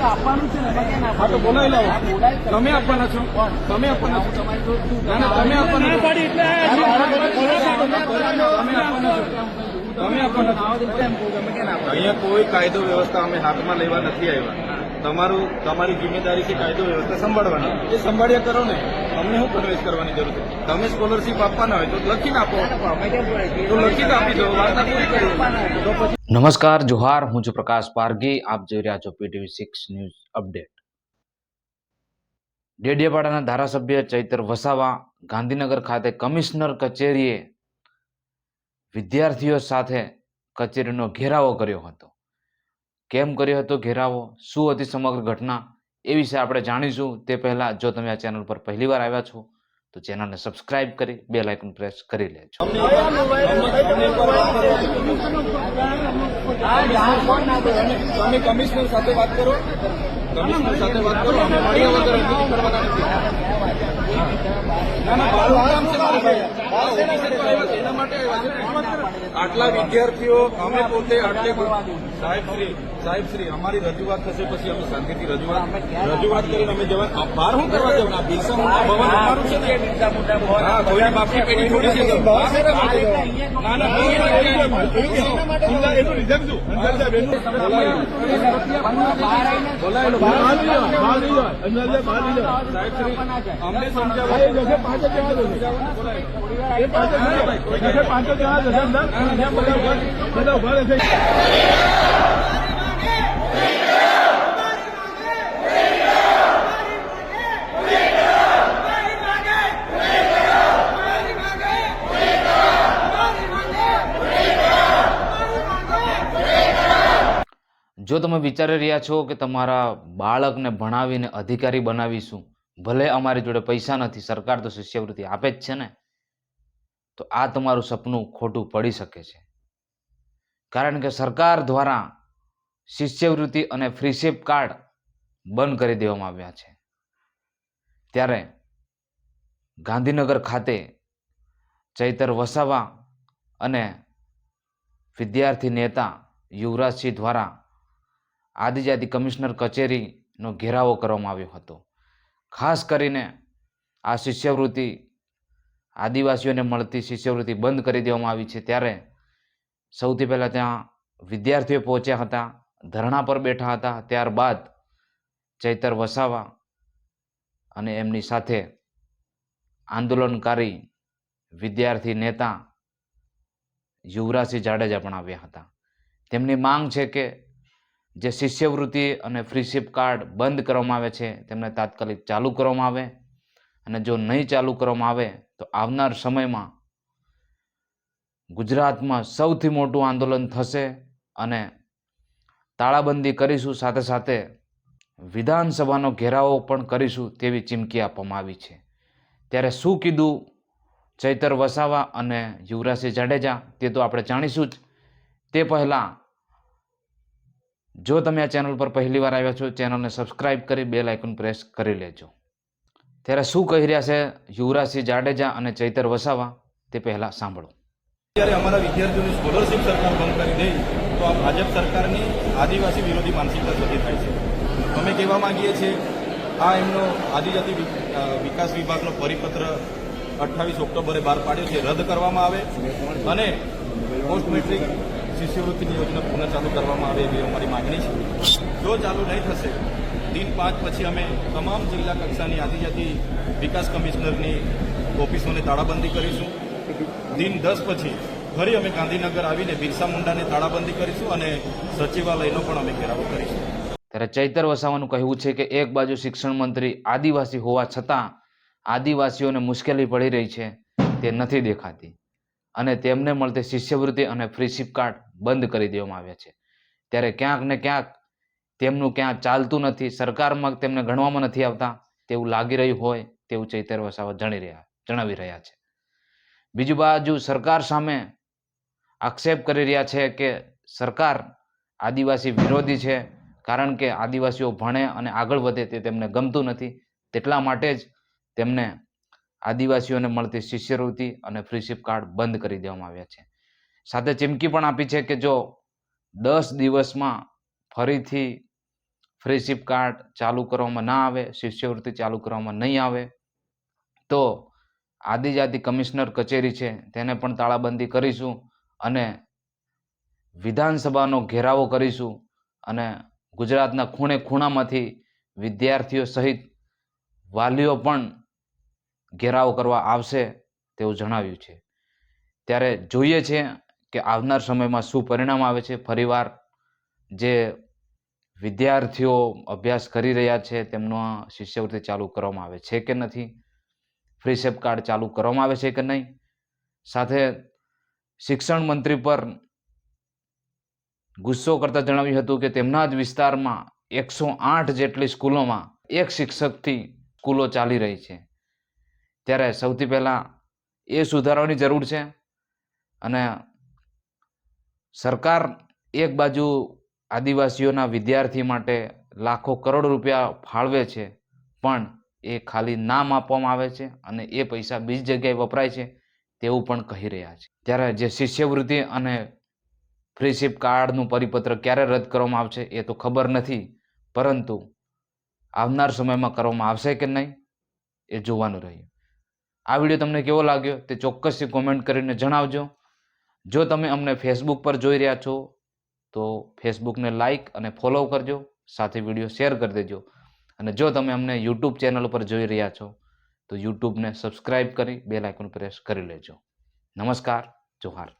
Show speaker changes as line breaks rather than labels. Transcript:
હા તો બોલાવી લાવો. તમે આપવાના છો? તમે આપવાના છો? ના ના તમે આપવાના છો?
તમે આપવાના છો.
અહીંયા કોઈ કાયદો વ્યવસ્થા અમે હાથમાં લેવા નથી આવ્યા. તમારું તમારી જિમ્મેદારી છે કાયદો વ્યવસ્થા સંભાળવાની. એ સંભાળ્યા કરો ને. અમને શું કન્વેન્સ કરવાની જરૂર છે? તમે સ્કોલરશીપ આપવાના હોય તો લખીને આપો? તો લખીને આપી દો. વાર્તા પૂરી કરો. તો પછી
નમસ્કાર, જોહાર. હું છું પ્રકાશ પારગી આપ જોઈ રહ્યા છો પીટીવી સિક્સ ન્યૂઝ અપડેટ ડેડિયાપાડાના ધારાસભ્ય ચૈતર વસાવા ગાંધીનગર ખાતે કમિશનર કચેરીએ વિદ્યાર્થીઓ સાથે કચેરીનો ઘેરાવો કર્યો હતો. કેમ કર્યો હતો ઘેરાવો? શું હતી સમગ્ર ઘટના? એ વિશે આપણે જાણીશું. તે પહેલાં જો તમે આ ચેનલ પર પહેલીવાર આવ્યા છો તો ચેનલને સબસ્ક્રાઇબ કરી, બે લાઇકન પ્રેસ કરી લેજો.
તમે કમિશનર સાથે વાત કરો. કમિશનર સાથે વાત કરો. ના ના, મારું છે મારું ભાઈ. માટે આટલા વિદ્યાર્થીઓ અમે પોતે આટલે સાહેબ શ્રી અમારી રજૂઆત થશે પછી અમે શાંતિથી રજૂઆત રજૂઆત કરીને અમે જવા બહાર શું કરવા જવાના બિરસા મુંડા ભવન અમારું છે ને. હા કોઈની બાપની પેઢી થોડી છે માટે જવું? ના એનું રીઝન શું. અમને સમજાવો પાંચ જ જણા જો
તમે વિચારી રહ્યા છો કે તમારા બાળકને ભણાવીને અધિકારી બનાવીશું, ભલે અમારી જોડે પૈસા નથી, સરકાર તો શિષ્યવૃત્તિ આપે જ છે ને? તો આ તમારું સપનું ખોટું પડી શકે છે. કારણ કે સરકાર દ્વારા શિષ્યવૃત્તિ અને ફ્રીશિપ કાર્ડ બંધ કરી દેવામાં આવ્યા છે. ત્યારે ગાંધીનગર ખાતે ચૈતર વસાવા અને વિદ્યાર્થી નેતા યુવરાજસિંહ દ્વારા આદિજાતિ કમિશનર કચેરીનો ઘેરાવો કરવામાં આવ્યો હતો. ખાસ કરીને આ શિષ્યવૃત્તિ આદિવાસીઓને મળતી શિષ્યવૃત્તિ બંધ કરી દેવામાં આવી છે ત્યારે સૌથી પહેલાં ત્યાં વિદ્યાર્થીઓ પહોંચ્યા હતા, ધરણા પર બેઠા હતા, ત્યારબાદ ચૈતર વસાવા અને એમની સાથે આંદોલનકારી વિદ્યાર્થી નેતા યુવરાજસિંહ જાડેજા પણ આવ્યા હતા. તેમની માંગ છે કે જે શિષ્યવૃત્તિ અને ફ્રીશિપ કાર્ડ બંધ કરવામાં આવે છે, તેમને તાત્કાલિક ચાલુ કરવામાં આવે અને જો નહીં ચાલુ કરવામાં આવે તો આવનાર સમયમાં ગુજરાતમાં સૌથી મોટું આંદોલન થશે અને તાળાબંધી કરીશું, સાથે સાથે વિધાનસભાનો ઘેરાવો પણ કરીશું તેવી ચીમકી આપવામાં આવી છે. ત્યારે શું કીધું ચૈતર વસાવા અને યુવરાજસિંહ જાડેજા તે તો આપણે જાણીશું જ. તે પહેલાં જો તમે આ ચેનલ પર પહેલીવાર આવ્યા છો, ચેનલને સબસ્ક્રાઇબ કરી બે લાઇકન પ્રેસ કરી લેજો. ત્યારે શું કહી રહ્યા છે? યુવરાજસિંહ જાડેજા અને ચૈતર વસાવા, તે પહેલાં સાંભળો.
જ્યારે અમારા વિદ્યાર્થીઓની સ્કોલરશિપ સરકાર બંધ કરી દે તો આ ભાજપ સરકારની આદિવાસી વિરોધી માનસિકતા સુધી થાય છે. અમે કહેવા માંગીએ છીએ, આ એમનો આદિજાતિ વિકાસ વિભાગનો પરિપત્ર અઠ્ઠાવીસ ઓક્ટોબરે બહાર પાડ્યો છે, રદ કરવામાં આવે અને પોસ્ટ મેટ્રિક શિષ્યવૃત્તિની યોજના પુનઃ ચાલુ કરવામાં આવે એવી અમારી માગણી છે. જો ચાલુ નહીં થશે દિન પાંચ પછી અમે તમામ જિલ્લા કક્ષાની આદિજાતિ વિકાસ કમિશનરની ઓફિસોને તાળાબંધી કરીશું. દિન દસ પછી ફરી અમે ગાંધીનગર આવીને બિરસા મુંડાને તાળાબંધી કરીશું અને સચિવાલયનો પણ અમે ઘેરાવો કરીશું.
ત્યારે ચૈતર વસાવાનું કહેવું છે કે એક બાજુ શિક્ષણ મંત્રી આદિવાસી હોવા છતાં આદિવાસીઓને મુશ્કેલી પડી રહી છે, તે નથી દેખાતી. અને તેમને મળતી શિષ્યવૃત્તિ અને ફ્રીશિપ કાર્ડ બંધ કરી દેવામાં આવ્યા છે. ત્યારે ક્યાંક ને ક્યાંક તેમનું ક્યાં ચાલતું નથી, સરકારમાં તેમને ગણવામાં નથી આવતા, તેવું લાગી રહ્યું હોય તેવું ચૈતર વસાવા જણી રહ્યા, જણાવી રહ્યા છે. બીજી બાજુ સરકાર સામે આક્ષેપ કરી રહ્યા છે કે સરકાર આદિવાસી વિરોધી છે, કારણ કે આદિવાસીઓ ભણે અને આગળ વધે તે તેમને ગમતું નથી. તેટલા માટે જ તેમને આદિવાસીઓને મળતી શિષ્યવૃત્તિ અને ફ્રીશિપ કાર્ડ બંધ કરી દેવામાં આવ્યા છે. સાથે ચીમકી પણ આપી છે કે જો દસ દિવસમાં ફરીથી ફ્રીશિપ કાર્ડ ચાલુ કરવામાં ના આવે, શિષ્યવૃત્તિ ચાલુ કરવામાં નહીં આવે, તો આદિજાતિ કમિશનર કચેરી છે, તેને પણ તાળાબંધી કરીશું અને વિધાનસભાનો ઘેરાવો કરીશું અને ગુજરાતના ખૂણે ખૂણામાંથી વિદ્યાર્થીઓ સહિત વાલીઓ પણ ઘેરાવો કરવા આવશે તેવું જણાવ્યું છે. ત્યારે જોઈએ છે કે આવનાર સમયમાં શું પરિણામ આવે છે. ફરીવાર જે વિદ્યાર્થીઓ અભ્યાસ કરી રહ્યા છે, તેમનો શિષ્યવૃત્તિ ચાલુ કરવામાં આવે છે કે નથી? ફ્રી શેપ કાર્ડ ચાલુ કરવામાં આવે છે કે નહીં? સાથે શિક્ષણ મંત્રી પર ગુસ્સો કરતા જણાવ્યું હતું કે તેમના જ વિસ્તારમાં એકસો આઠ જેટલી સ્કૂલોમાં એક શિક્ષકથી સ્કૂલો ચાલી રહી છે. ત્યારે સૌથી પહેલાં એ સુધારવાની જરૂર છે અને સરકાર એક બાજુ આદિવાસીઓના વિદ્યાર્થી માટે લાખો કરોડ રૂપિયા ફાળવે છે, પણ એ ખાલી નામ આપવામાં આવે છે અને એ પૈસા બીજી જગ્યાએ વપરાય છે તેવું પણ કહી રહ્યા છે. ત્યારે જે શિષ્યવૃત્તિ અને ફ્રીશિપ કાર્ડનું પરિપત્ર ક્યારે રદ કરવામાં આવશે એ તો ખબર નથી, પરંતુ આવનાર સમયમાં કરવામાં આવશે કે નહીં એ જોવાનું રહ્યું. આ વીડિયો તમને કેવો લાગ્યો તે ચોક્કસથી કોમેન્ટ કરીને જણાવજો. જો તમે અમને ફેસબુક પર જોઈ રહ્યા છો તો ફેસબુકને લાઇક અને ફોલો કરજો, સાથે વીડિયો શેર કરી દેજો. અને જો તમે અમને યુટ્યુબ ચેનલ પર જોઈ રહ્યા છો, તો યુટ્યુબને સબસ્ક્રાઈબ કરી બેલ આઇકોન પ્રેસ કરી લેજો. નમસ્કાર, જોહાર.